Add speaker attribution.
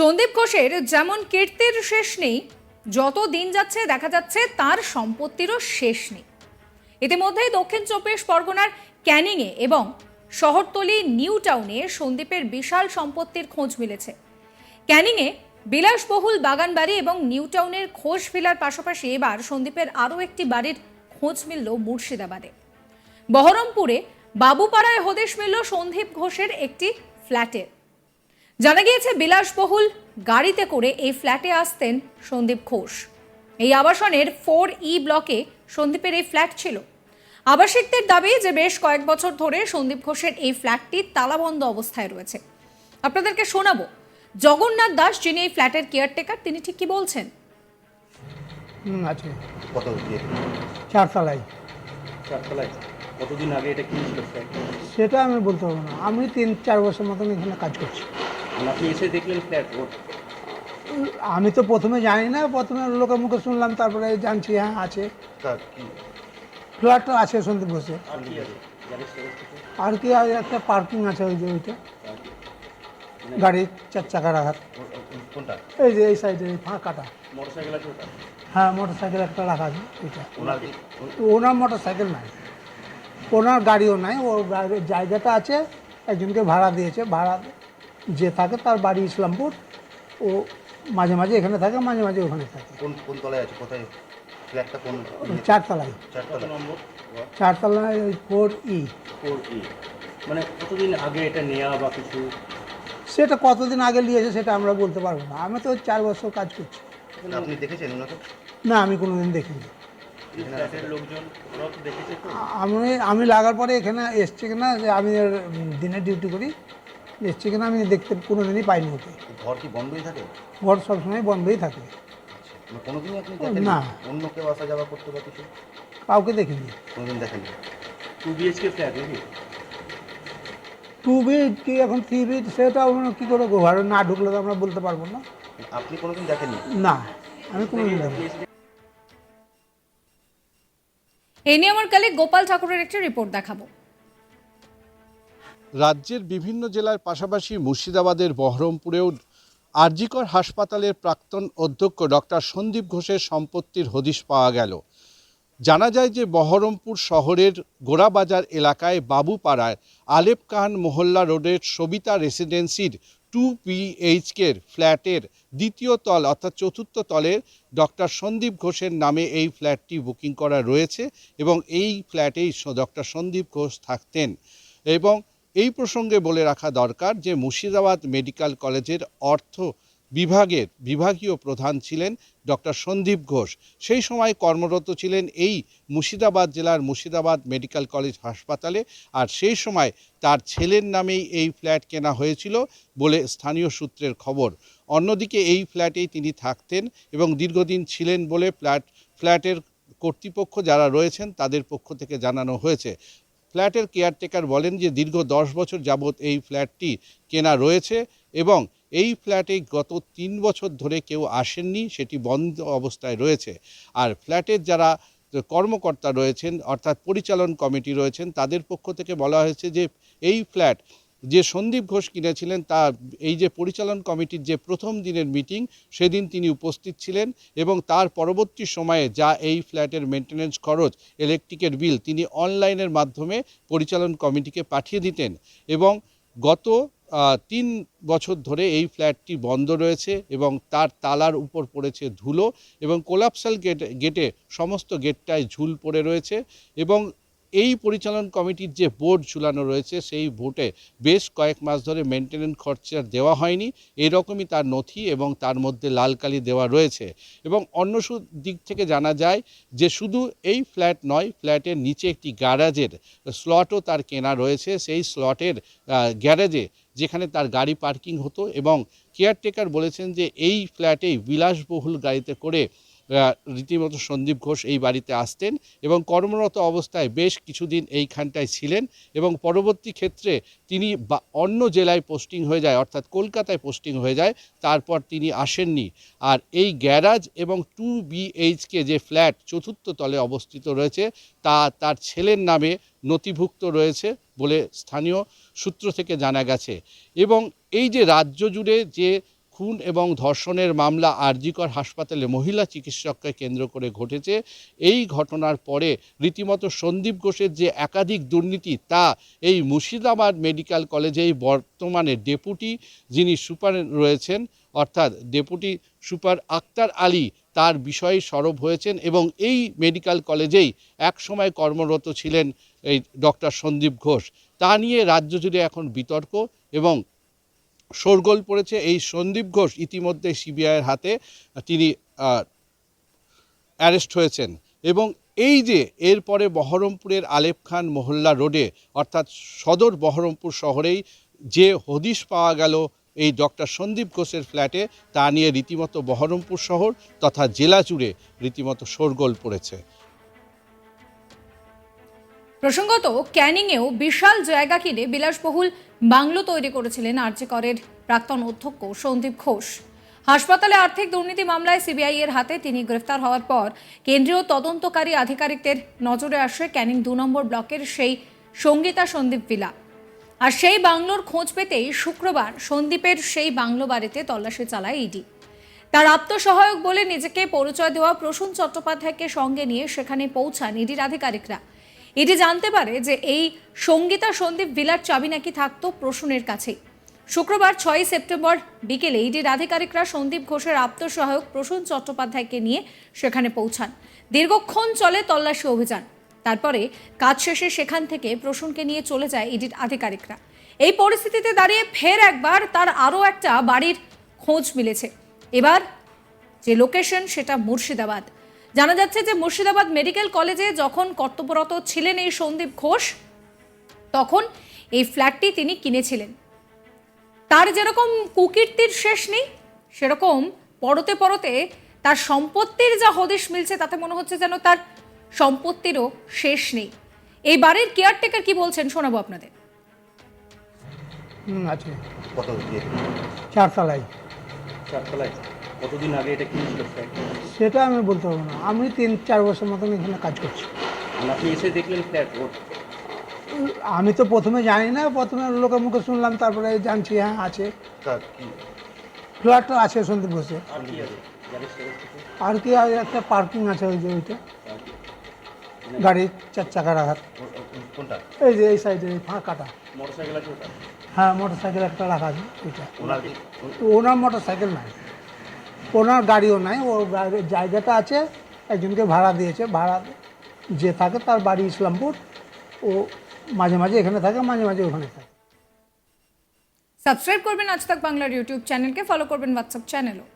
Speaker 1: সন্দীপ ঘোষের যেমন কীর্তির শেষ নেই, যত দিন যাচ্ছে দেখা যাচ্ছে তার সম্পত্তিরও শেষ নেই। ইতিমধ্যেই দক্ষিণ চব্বিশ পরগনার ক্যানিংয়ে এবং শহরতলি নিউ টাউনে সন্দীপের বিশাল সম্পত্তির খোঁজ মিলেছে। ক্যানিংয়ে বিলাসবহুল বাগান বাড়ি এবং নিউ টাউনের ঘোষ ভিলার পাশাপাশি এবার সন্দীপের আরও একটি বাড়ির খোঁজ মিলল মুর্শিদাবাদে। বহরমপুরে বাবুপাড়ায় হদেশ মিলল সন্দীপ ঘোষের একটি ফ্ল্যাটের। জানা গিয়েছে বিলাসবহুল গাড়িতে করে এই ফ্ল্যাটে আসতেন সন্দীপ ঘোষ। এই আবাসনের ফোর ই ব্লকে সন্দীপের এই ফ্ল্যাট ছিল। আবাসিকদের দাবি যে বেশ কয়েক বছর ধরে সন্দীপ ঘোষের এই ফ্ল্যাটটি তালাবন্ধ অবস্থায় রয়েছে। আপনাদেরকে শোনাবো জগন্নাথ দাস যিনি এই ফ্ল্যাটের কেয়ারটেকার তিনি ঠিক কি বলছেন?
Speaker 2: হুম আছে।
Speaker 3: কত দিয়ে
Speaker 2: চারতলায়।
Speaker 3: চারতলায়? কতদিন আগে এটা কিনেছিল ফ্ল্যাট
Speaker 2: সেটা আমি বলতে পারব না। আমি তিন চার বছর মতন এখানে কাজ করছি।
Speaker 3: আপনি এসে দেখলেন ফ্ল্যাট ওর
Speaker 2: আমি তো প্রথমে জানি না প্রথমে লোকের মুখে শুনলাম তারপরে জানছি হ্যাঁ আছে। ফ্ল্যাটটা আছে সন্দীপ ঘোষে
Speaker 3: আর কি?
Speaker 2: আর একটা পার্কিং আছে ওই যে ওইটা। গাড়ি চার চাকা রাখার এই যে এই সাইডে ফাঁকাটা। হ্যাঁ মোটর সাইকেল একটা রাখা আছে ওইটা।
Speaker 3: ওনার
Speaker 2: মোটর সাইকেল নাই। ওনার গাড়িও নাই ওর গাড়ির জায়গাটা আছে একজনকে ভাড়া দিয়েছে ভাড়া যে থাকে তার বাড়ি ইসলামপুর ও মাঝে মাঝে এখানে থাকে মাঝে মাঝে ওখানে থাকে।
Speaker 3: কোন কোন তলায় আছে? কোথায়? ফ্ল্যাটটা কোন?
Speaker 2: চারতলায়।
Speaker 3: চারতলা নম্বর?
Speaker 2: চারতলায় ওই ফোর ই।
Speaker 3: Four e. মানে কতদিন আগে এটা নেওয়া বা কিছু?
Speaker 2: সেটা কতদিন আগে নিয়েছে সেটা আমরা বলতে পারব না। আমি তো ওই চার বছর কাজ করছি।
Speaker 3: আপনি দেখেছেন ওনাকে?
Speaker 2: না আমি কোনো দিন দেখিনি আমি আমি লাগার পরে এখানে এসছে কিনা যে আমি দিনে ডিউটি করি। এসছে কিনা আমি দেখতে কোনো দিনই পাইনি ওকে।
Speaker 3: ঘর কি বন্ধই থাকে?
Speaker 2: ঘর সবসময় বন্ধই থাকে।
Speaker 3: মানে কোনোদিনই আপনি দেখেন
Speaker 2: না।
Speaker 3: অন্য কেউ আসা যাওয়া করতে বা কিছু?
Speaker 2: কাউকে দেখিনি।
Speaker 3: কোনোদিন দেখেন টু বিএইচকে ফ্ল্যাট নাকি?
Speaker 2: টু বিট কি এখন থ্রি বিট সেটা আমরা কী করে ঘরে না ঢুকলে তো আমরা বলতে পারব না।
Speaker 3: আপনি কোনোদিন দেখেননি?
Speaker 2: না আমি কোনো দিন দেখিনি।
Speaker 1: এই নিয়ে আমার কালে গোপাল ঠাকুরের একটি রিপোর্ট দেখাবো।
Speaker 4: রাজ্যের বিভিন্ন জেলার পাশাপাশি মুর্শিদাবাদের বহরমপুরেও আরজিকর হাসপাতালের প্রাক্তন অধ্যক্ষ ডক্টর সন্দীপ ঘোষের সম্পত্তির হদিশ পাওয়া গেল। জানা যায় যে বহরমপুর শহরের গোড়াবাজার এলাকায় বাবুপাড়ায় আলেপ খান মোহল্লা রোডের সবিতা রেসিডেন্সির টু পিএইচকের ফ্ল্যাটের দ্বিতীয় তল অর্থাৎ চতুর্থ তলের ডক্টর সন্দীপ ঘোষের নামে এই ফ্ল্যাটটি বুকিং করা রয়েছে এবং এই ফ্ল্যাটেই ডক্টর সন্দীপ ঘোষ থাকতেন এবং এই প্রসঙ্গে বলে রাখা দরকার যে মুর্শিদাবাদ মেডিকেল কলেজের অর্থ বিভাগের বিভাগীয় প্রধান ছিলেন ডক্টর সন্দীপ ঘোষ। সেই সময় কর্মরত ছিলেন এই মুর্শিদাবাদ জেলার মুর্শিদাবাদ মেডিকেল কলেজ হাসপাতালে আর সেই সময় তার ছেলের নামেই এই ফ্ল্যাট কেনা হয়েছিল বলে স্থানীয় সূত্রের খবর। অন্যদিকে এই ফ্ল্যাটেই তিনি থাকতেন এবং দীর্ঘদিন ছিলেন বলে ফ্ল্যাট, ফ্ল্যাটের কর্তৃপক্ষ যারা রয়েছেন তাদের পক্ষ থেকে জানানো হয়েছে। ফ্ল্যাটের কেয়ারটেকার বলেন যে দীর্ঘ দশ বছর যাবৎ এই ফ্ল্যাটটি কেনা রয়েছে এবং এই ফ্ল্যাটে গত তিন বছর ধরে কেউ আসেননি, সেটি বন্ধ অবস্থায় রয়েছে। আর ফ্ল্যাটের যারা কর্মকর্তা রয়েছেন, অর্থাৎ পরিচালন কমিটি রয়েছেন, তাদের পক্ষ থেকে বলা হয়েছে যে এই ফ্ল্যাট যে সন্দীপ ঘোষ কিনেছিলেন তা এই যে পরিচালন কমিটির যে প্রথম দিনের মিটিং, সেদিন তিনি উপস্থিত ছিলেন এবং তার পরবর্তী সময়ে যা এই ফ্ল্যাটের মেনটেন্যান্স খরচ, ইলেকট্রিকের বিল, তিনি অনলাইনের মাধ্যমে পরিচালন কমিটিকে পাঠিয়ে দিতেন এবং গত তিন বছর ধরে এই ফ্ল্যাটটি বন্ধ রয়েছে এবং তার তালার উপর পড়েছে ধুলো এবং কোলাপসাল গেট, গেটে সমস্ত গেটটায় ঝুল পড়ে রয়েছে এবং এই পরিচালন কমিটির যে বোর্ড ঝুলানো রয়েছে, সেই বোর্ডে বেশ কয়েক মাস ধরে মেনটেনেন্স খরচা দেওয়া হয়নি। এরকমই তার নথি এবং তার মধ্যে লাল কালি দেওয়া রয়েছে। এবং অন্য দিক থেকে জানা যায় যে শুধু এই ফ্ল্যাট নয়, ফ্ল্যাটের নিচে একটি গ্যারাজের স্লটও তার কেনা রয়েছে। সেই স্লটের গ্যারেজে যেখানে তার গাড়ি পার্কিং হতো এবং কেয়ারটেকার বলেছেন যে এই ফ্ল্যাটেই বিলাসবহুল গাড়িতে করে রীতিমতো সন্দীপ ঘোষ এই বাড়িতে আসতেন এবং কর্মরত অবস্থায় বেশ কিছুদিন এইখানটায় ছিলেন এবং পরবর্তী ক্ষেত্রে তিনি অন্য জেলায় পোস্টিং হয়ে যায়, অর্থাৎ কলকাতায় পোস্টিং হয়ে যায়, তারপর তিনি আসেননি। আর এই গ্যারাজ এবং টু বিএইচকে যে ফ্ল্যাট চতুর্থ তলে অবস্থিত রয়েছে, তা তার ছেলের নামে নথিভুক্ত রয়েছে বলে স্থানীয় সূত্র থেকে জানা গেছে। এবং এই যে রাজ্য জুড়ে যে খুন এবং ধর্ষণের মামলা আরজিকর হাসপাতালে মহিলা চিকিৎসককে কেন্দ্র করে ঘটেছে। এই ঘটনার পরে রীতিমতো সন্দীপ ঘোষের যে একাধিক দুর্নীতি, তা এই মুর্শিদাবাদ মেডিকেল কলেজেই বর্তমানে ডেপুটি যিনি সুপার রয়েছেন, অর্থাৎ ডেপুটি সুপার আক্তার আলী, তার বিষয়ে সরব হয়েছেন এবং এই মেডিকেল কলেজেই এক সময় কর্মরত ছিলেন এই ডক্টর সন্দীপ ঘোষ। তা নিয়ে রাজ্য জুড়ে এখন বিতর্ক এবং শোরগোল পড়েছে। এই সন্দীপ ঘোষ ইতিমধ্যে সিবিআইয়ের হাতে, তিনি অ্যারেস্ট হয়েছেন। এবং এই যে এরপরে বহরমপুরের আলেপ খান মোহল্লা রোডে, অর্থাৎ সদর বহরমপুর শহরেই যে হদিশ পাওয়া গেল এই ডক্টর সন্দীপ ঘোষের ফ্ল্যাটে, তা নিয়ে রীতিমতো বহরমপুর শহর তথা জেলা জুড়ে রীতিমতো শোরগোল পড়েছে।
Speaker 1: প্রসঙ্গত, ক্যানিংয়েও বিশাল জায়গা কিনে বিলাসবহুল বাংলো তৈরি করেছিলেন আর্যিকরের প্রাক্তন অধ্যক্ষ সন্দীপ ঘোষ। হাসপাতালে আর্থিক দুর্নীতি মামলায় সিবিআই এর হাতে তিনি গ্রেফতার হওয়ার পর কেন্দ্রীয় তদন্তকারী আধিকারিকদের নজরে আসে ক্যানিং দু নম্বর ব্লকের সেই সঙ্গীতা সন্দীপ ভিলা। আর সেই বাংলোর খোঁজ পেতেই শুক্রবার সন্দীপের সেই বাংলো বাড়িতে তল্লাশি চালায় ইডি। তার আত্মসহায়ক বলে নিজেকে পরিচয় দেওয়া প্রসূন চট্টোপাধ্যায়কে সঙ্গে নিয়ে সেখানে পৌঁছান ইডির আধিকারিকরা। ইডি জানতে পারে যে এই সঙ্গীতা সন্দীপ ভিলার চাবি নাকি থাকতো প্রসূনের কাছে শুক্রবার ছয়ই সেপ্টেম্বর বিকেলে ইডির আধিকারিকরা সন্দীপ ঘোষের আত্মসহায়ক প্রসূন চট্টোপাধ্যায়কে নিয়ে সেখানে পৌঁছান। দীর্ঘক্ষণ চলে তল্লাশি অভিযান। তারপরে কাজ শেষে সেখান থেকে প্রসূনকে নিয়ে চলে যায় ইডির আধিকারিকরা। এই পরিস্থিতিতে দাঁড়িয়ে ফের একবার তার আরও একটা বাড়ির খোঁজ মিলেছে। এবার যে লোকেশন সেটা মুর্শিদাবাদ। জানা যাচ্ছে যে মুর্শিদাবাদ মেডিকেল কলেজে যখন কর্তব্যরত ছিলেন এই সন্দীপ ঘোষ তখন এই ফ্ল্যাটটি তিনি কিনেছিলেন। তার যেরকম কুকীর্তির শেষ নেই সেরকম পরতে পরতে তার সম্পত্তির যা হদিশ মিলছে তাতে মনে হচ্ছে যেন তার সম্পত্তিরও শেষ নেই। এই বাড়ির কেয়ারটেকার কি বলছেন শোনাবো আপনাদের।
Speaker 2: আছে। চারতলায়।
Speaker 3: চারতলায়? কতদিন আগে এটা কিনেছিল
Speaker 2: সেটা আমি বলতে পারব না। আমি তিন চার বছর মতন এখানে কাজ করছি।
Speaker 3: মানে আপনি এসে দেখলেন ফ্ল্যাট
Speaker 2: আমি তো প্রথমে জানি না প্রথমে লোকের মুখে শুনলাম তারপরে জানছি হ্যাঁ আছে। ফ্ল্যাটটা আছে সন্দীপ ঘোষে
Speaker 3: আর কি
Speaker 2: একটা পার্কিং আছে ওই যে ওইটা। গাড়ির চার চাকা রাখার এই যে এই সাইডে ফাঁকাটা।
Speaker 3: আছে
Speaker 2: হ্যাঁ মোটর সাইকেল একটা রাখা আছে ওইটা।
Speaker 3: ওনার কি?
Speaker 2: ওনার মোটর সাইকেল নাই। ওনার গাড়িও নাই ওর জায়গাটা আছে, একজনকে ভাড়া দিয়েছে, ভাড়া যে থাকে তার বাড়ি ইসলামপুর, ও মাঝে মাঝে এখানে থাকে, মাঝে মাঝে ওখানে থাকে।
Speaker 1: সাবস্ক্রাইব করবেন আজ তাক বাংলার ইউটিউব চ্যানেলকে ফলো করবেন হোয়াটসঅ্যাপ চ্যানেলও